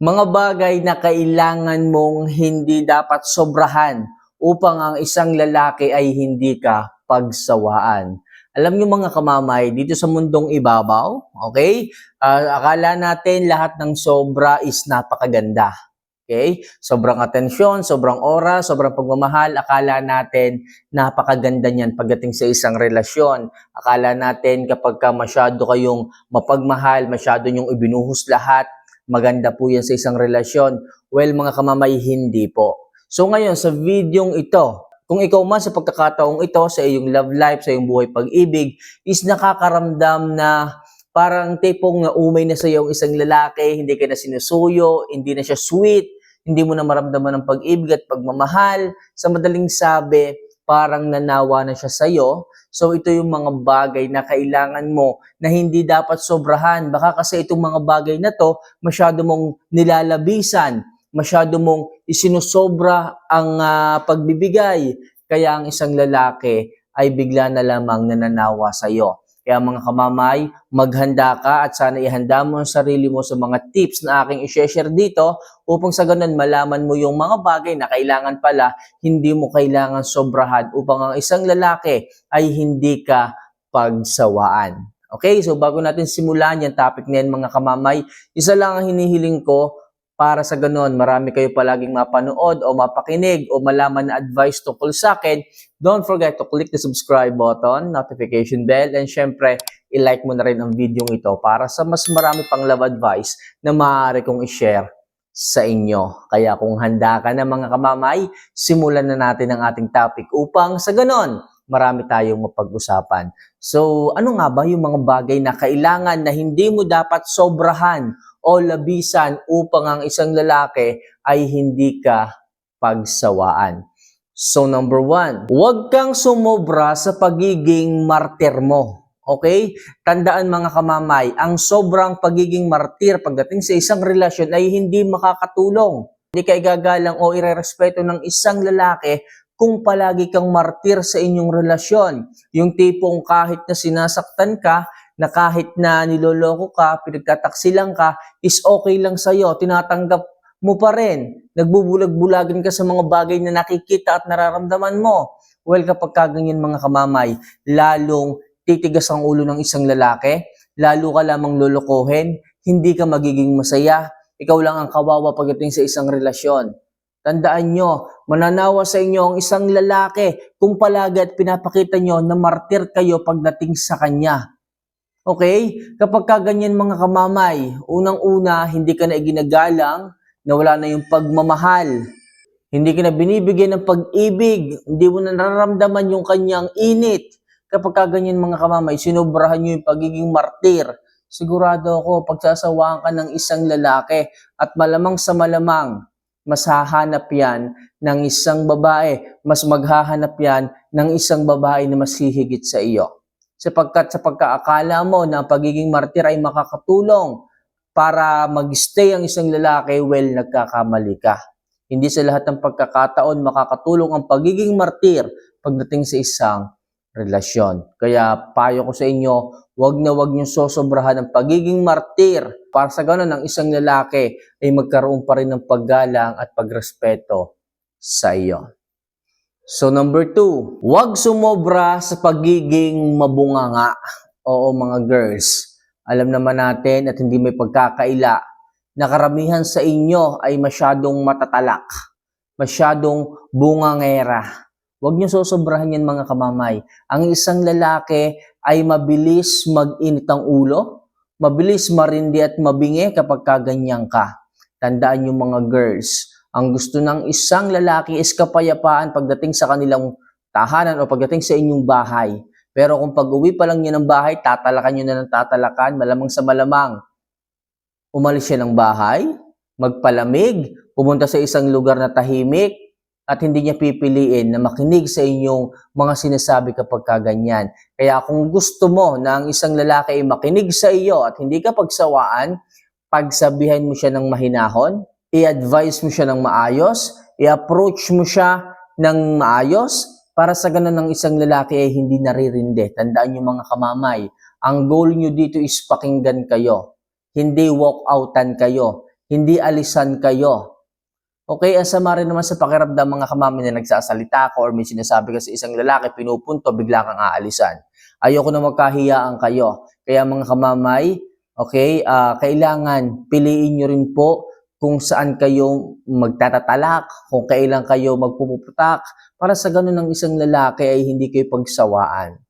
Mga bagay na kailangan mong hindi dapat sobrahan upang ang isang lalaki ay hindi ka pagsawaan. Alam niyo mga kamamay, dito sa mundong ibabaw, okay? ah, akala natin lahat ng sobra is napakaganda. Okay? Sobrang atensyon, sobrang oras, sobrang pagmamahal, akala natin napakaganda niyan pagdating sa isang relasyon. Akala natin kapag ka masyado kayong mapagmahal, masyado niyong ibinuhos lahat, maganda po yan sa isang relasyon. Well, mga kamamay, hindi po. So ngayon, sa videong ito, kung ikaw man sa pagkakataong ito, sa iyong love life, sa iyong buhay pag-ibig, is nakakaramdam na parang tipong naumay na sa iyo ang isang lalaki, hindi ka na sinusuyo, hindi na siya sweet, hindi mo na maramdaman ng pag-ibig at pagmamahal. Sa madaling sabi, parang nanawa na siya sa iyo. So ito yung mga bagay na kailangan mo na hindi dapat sobrahan. Baka kasi itong mga bagay na to, masyado mong nilalabisan, masyado mong isinusobra ang ah, pagbibigay. Kaya ang isang lalaki ay bigla na lamang nananawa sa iyo. Kaya mga kamamay, maghanda ka at sana ihanda mo ang sarili mo sa mga tips na aking i-share dito upang sa ganun malaman mo yung mga bagay na kailangan pala hindi mo kailangan sobrahan upang ang isang lalaki ay hindi ka pagsawaan. Okay, so bago natin simulan yung topic na yan mga kamamay, isa lang ang hinihiling ko para sa ganun, marami kayo palaging mapanood o mapakinig o malaman na advice tungkol sa akin, don't forget to click the subscribe button, notification bell, and syempre, i-like mo na rin ang video ito para sa mas marami pang love advice na maaari kong i-share sa inyo. Kaya kung handa ka na mga kamamay, simulan na natin ang ating topic upang sa ganon, marami tayong mapag-usapan. So, ano nga ba yung mga bagay na kailangan na hindi mo dapat sobrahan o labisan upang ang isang lalaki ay hindi ka pagsawaan? So, number one, huwag kang sumobra sa pagiging martir mo. Okay? Tandaan mga kamamay, ang sobrang pagiging martir pagdating sa isang relasyon ay hindi makakatulong. Hindi ka igagalang o irerespeto ng isang lalaki kung palagi kang martir sa inyong relasyon. Yung tipong kahit na sinasaktan ka, na kahit na niloloko ka, pinagtataksilang ka, is okay lang sa'yo, tinatanggap mo pa rin. Nagbubulag-bulagan ka sa mga bagay na nakikita at nararamdaman mo. Well, kapag kaganyan mga kamamay, lalong titigas ang ulo ng isang lalaki, lalo ka lamang lolokohin, hindi ka magiging masaya, ikaw lang ang kawawa pagdating sa isang relasyon. Tandaan nyo, mananawa sa inyo ang isang lalaki kung palagi at pinapakita nyo na martir kayo pagdating sa kanya. Okay? Kapag kaganyan mga kamamay, unang-una, hindi ka na iginagalang, na wala na yung pagmamahal. Hindi ka na binibigyan ng pag-ibig, hindi mo na nararamdaman yung kanyang init. Kapag kaganyan mga kamamay, sinubrahan nyo yung pagiging martir. Sigurado ako, pagsasawaan ka ng isang lalaki at malamang sa malamang, mas hahanap yan ng isang babae, mas maghahanap yan ng isang babae na mas hihigit sa iyo. Sapagkat sa pagkaakala mo na pagiging martir ay makakatulong para mag-stay ang isang lalaki, well, nagkakamali ka. Hindi sa lahat ng pagkakataon makakatulong ang pagiging martir pagdating sa isang relasyon. Kaya payo ko sa inyo, wag na wag niyo sosobrahan ang pagiging martir para sa ganun ang isang lalaki ay magkaroon pa rin ng paggalang at pagrespeto sa iyo. So number two, wag sumobra sa pagiging mabunganga. Oo mga girls, alam naman natin at hindi may pagkakaila na karamihan sa inyo ay masyadong matatalak, masyadong bungangera. Huwag niyo sosobrahan yan mga kamamay. Ang isang lalaki ay mabilis mag-init ang ulo, mabilis marindi at mabingi kapag kaganyan ka. Tandaan niyo mga girls, ang gusto ng isang lalaki is kapayapaan pagdating sa kanilang tahanan o pagdating sa inyong bahay. Pero kung pag-uwi pa lang niya ng bahay, tatalakan niyo na ng tatalakan, malamang sa malamang. Umalis siya ng bahay, magpalamig, pumunta sa isang lugar na tahimik, at hindi niya pipiliin na makinig sa inyong mga sinasabi kapag kaganyan. Kaya kung gusto mo na ang isang lalaki ay makinig sa iyo at hindi ka pagsawaan, pagsabihan mo siya ng mahinahon, i-advise mo siya ng maayos, i-approach mo siya ng maayos, para sa ganun ng isang lalaki ay hindi naririndi. Tandaan niyo mga kamamay, ang goal niyo dito is pakinggan kayo. Hindi walk outan kayo. hindi alisan kayo. Okay, ang sama rin naman sa pakiramdam mga kamami na nagsasalita ko or may sinasabi ka sa isang lalaki, pinupunto, bigla kang aalisan. Ayoko na magkahiyaan kayo. Kaya mga kamamay, okay, ah, kailangan piliin nyo rin po kung saan kayo magtatatalak, kung kailan kayo magpuputak, para sa ganun ng isang lalaki ay hindi kayo pagsawaan.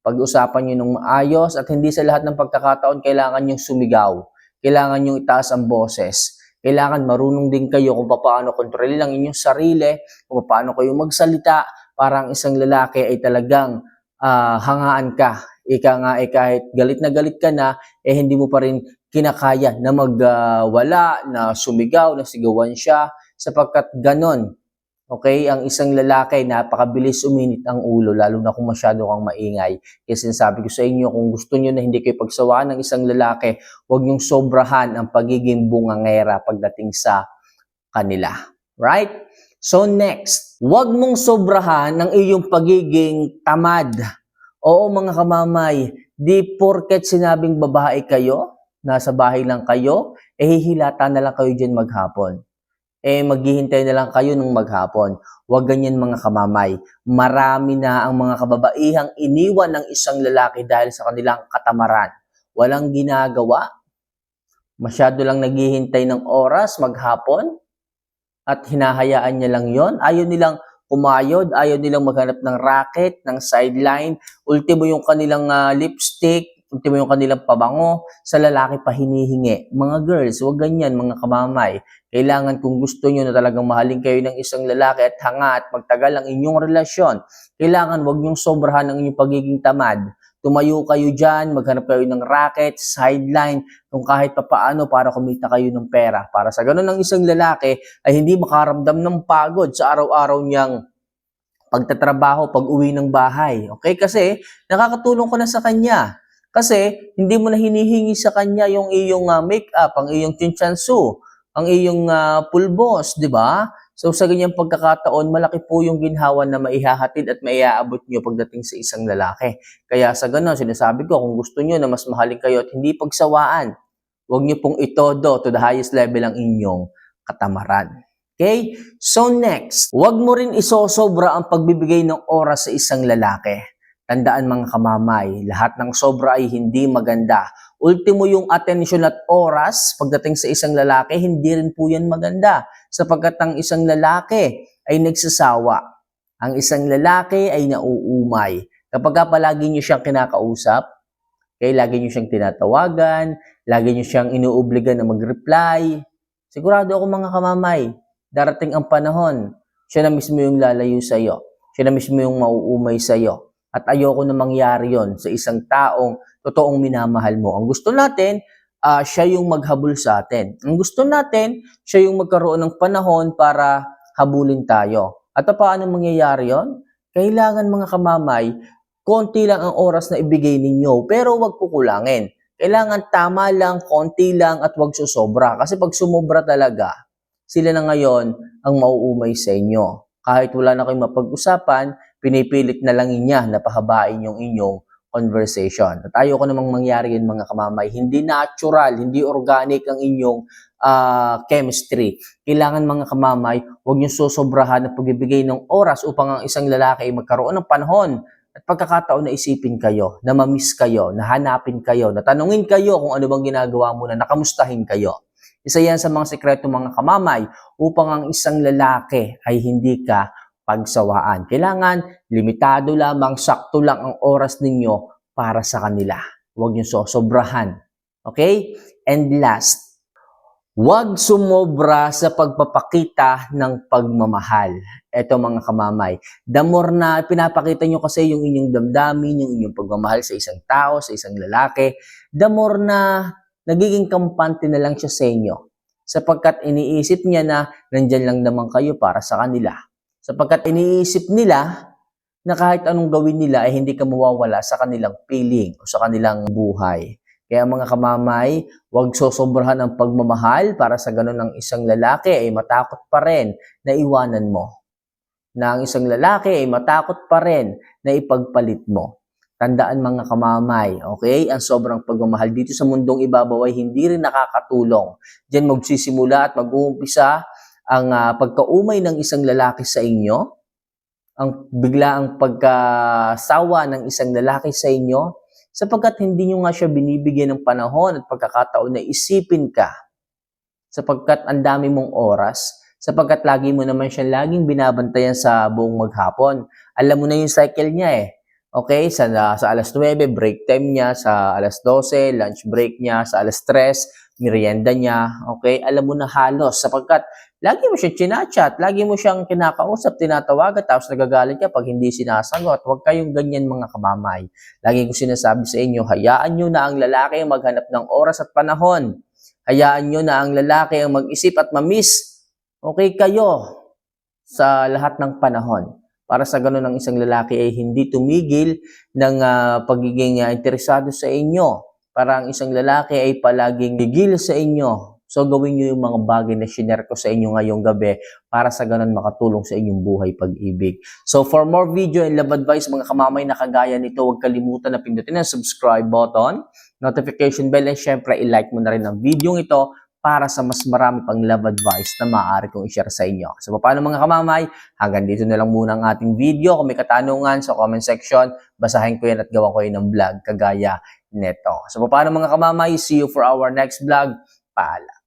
Pag-usapan nyo ng maayos at hindi sa lahat ng pagkakataon kailangan nyong sumigaw. Kailangan nyong itaas ang boses. Kailangan marunong din kayo kung paano kontrolin ang inyong sarili, kung paano kayo magsalita para ang isang lalaki ay talagang ah, hangaan ka. Ika nga eh kahit galit na galit ka na, eh hindi mo pa rin kinakaya na magwala, na sumigaw, na sigawan siya, sapagkat ganon. Okay, ang isang lalaki, napakabilis uminit ang ulo, lalo na kung masyado kang maingay. Kaya sinasabi ko sa inyo, kung gusto nyo na hindi kayo pagsawaan ng isang lalaki, huwag nyong sobrahan ang pagiging bungangera pagdating sa kanila. Right? So next, huwag mong sobrahan ang iyong pagiging tamad. Oo mga kamamay, di porket sinabing babae kayo, nasa bahay lang kayo, eh hihilata na lang kayo dyan maghapon. Eh maghihintay na lang kayo nung maghapon. Huwag ganyan mga kamamay. Marami na ang mga kababaihang iniwan ng isang lalaki dahil sa kanilang katamaran. Walang ginagawa. Masyado lang naghihintay ng oras maghapon at hinahayaan niya lang yon. Ayaw nilang kumayod, ayaw nilang maghanap ng racket, ng sideline. Ultimo yung kanilang ah, lipstick, ultimo yung kanilang pabango, sa lalaki pa hinihingi. Mga girls, huwag ganyan mga kamamay. Kailangan kung gusto nyo na talagang mahalin kayo ng isang lalaki at hanga at magtagal ang inyong relasyon, kailangan huwag nyong sobrahan ang inyong pagiging tamad. Tumayo kayo dyan, maghanap kayo ng racket, sideline, kung kahit papaano para kumita kayo ng pera. Para sa ganun ng isang lalaki ay hindi makaramdam ng pagod sa araw-araw niyang pagtatrabaho, pag uwi ng bahay. Okay? Kasi nakakatulong ko na sa kanya. Kasi hindi mo na hinihingi sa kanya yung iyong ah, make-up, ang iyong chinchansu, ang iyong ah, pulbos, di ba? So sa ganyang pagkakataon, malaki po yung ginhawa na maihahatid at maiaabot nyo pagdating sa isang lalaki. Kaya sa ganon, sinasabi ko, kung gusto nyo na mas mahalin kayo at hindi pagsawaan, huwag nyo pong itodo to the highest level ang inyong katamaran. Okay? So next, huwag mo rin isosobra ang pagbibigay ng oras sa isang lalaki. Tandaan mga kamamay, lahat ng sobra ay hindi maganda. Ultimo yung atensyon at oras pagdating sa isang lalaki, hindi rin po yan maganda. Sapagkat ang isang lalaki ay nagsasawa. Ang isang lalaki ay nauumay. Kapag ka palagi nyo siyang kinakausap, kaya lagi nyo siyang tinatawagan, lagi nyo siyang inuobliga na mag-reply, sigurado ako mga kamamay, darating ang panahon, siya na mismo yung lalayo sa iyo. Siya na mismo yung mauumay sa iyo. At ayoko na mangyari yon sa isang taong totoong minamahal mo. Ang gusto natin, ah, siya yung maghabol sa atin. Ang gusto natin, siya yung magkaroon ng panahon para habulin tayo. At paano mangyayari yon? Kailangan mga kamamay, konti lang ang oras na ibigay ninyo, pero wag kukulangin. Kailangan tama lang, konti lang, at wag susobra. Kasi pag sumobra talaga, sila na ngayon ang mauumay sa inyo. Kahit wala na kayong mapag-usapan, pinipilit na lang niya na pahabain yung inyong conversation. At ayoko namang mangyari yun mga kamamay. Hindi natural, hindi organic ang inyong ah, chemistry. Kailangan mga kamamay, huwag niyo susobrahan ng pagbibigay ng oras upang ang isang lalaki ay magkaroon ng panahon at pagkakataon na isipin kayo, na mamiss kayo, na hanapin kayo, na tanungin kayo kung ano bang ginagawa mo na nakamustahin kayo. Isa yan sa mga sekreto mga kamamay upang ang isang lalaki ay hindi ka pagsawaan. Kailangan limitado lamang, sakto lang ang oras ninyo para sa kanila. Huwag niyo sosobrahan. Okay? And last, huwag sumobra sa pagpapakita ng pagmamahal. Ito mga kamamay, the more na pinapakita nyo kasi yung inyong damdamin, yung inyong pagmamahal sa isang tao, sa isang lalaki, the more na nagiging kampante na lang siya sa inyo. Sapagkat iniisip niya na nandyan lang naman kayo para sa kanila. Sapagkat iniisip nila na kahit anong gawin nila ay hindi ka mawawala sa kanilang feeling o sa kanilang buhay. Kaya mga kamamay, huwag sosobrahan ang pagmamahal para sa ganun ng isang lalaki ay matakot pa rin na iwanan mo. Na ang isang lalaki ay matakot pa rin na ipagpalit mo. Tandaan mga kamamay, okay? Ang sobrang pagmamahal dito sa mundong ibabaw ay hindi rin nakakatulong. Diyan magsisimula at mag-uumpisa ang ah, pagkaumay ng isang lalaki sa inyo, ang biglaang pagkasawa ng isang lalaki sa inyo, sapagkat hindi nyo nga siya binibigyan ng panahon at pagkakataon na isipin ka, sapagkat ang dami mong oras, sapagkat lagi mo naman siya laging binabantayan sa buong maghapon. Alam mo na yung cycle niya eh. Okay, sa, sa alas 9, break time niya, sa alas 12, lunch break niya, sa alas 3, merienda niya, okay? Alam mo na halos sapagkat lagi mo siya chinachat, lagi mo siyang kinakausap, tinatawagan, tapos nagagalit ka pag hindi sinasagot. Huwag kayong ganyan mga kamamay. Lagi ko sinasabi sa inyo, hayaan nyo na ang lalaki ang maghanap ng oras at panahon. Hayaan nyo na ang lalaki ang mag-isip at mamiss. Okay kayo sa lahat ng panahon. Para sa ganun ang isang lalaki ay hindi tumigil ng ah, pagiging ah, interesado sa inyo. Para ang isang lalaki ay palaging gigil sa inyo. So gawin nyo yung mga bagay na shinare ko sa inyo ngayong gabi para sa ganun makatulong sa inyong buhay pag-ibig. So for more video and love advice mga kamamay na kagaya nito, huwag kalimutan na pindutin ang subscribe button, notification bell, and syempre i-like mo na rin ang video ito para sa mas marami pang love advice na maaari kong i-share sa inyo. So paano mga kamamay, hanggang dito na lang muna ang ating video. Kung may katanungan sa comment section, basahin ko yan at gawa ko yun ng vlog kagaya neto. So paano mga kamamay, see you for our next vlog. Paalam.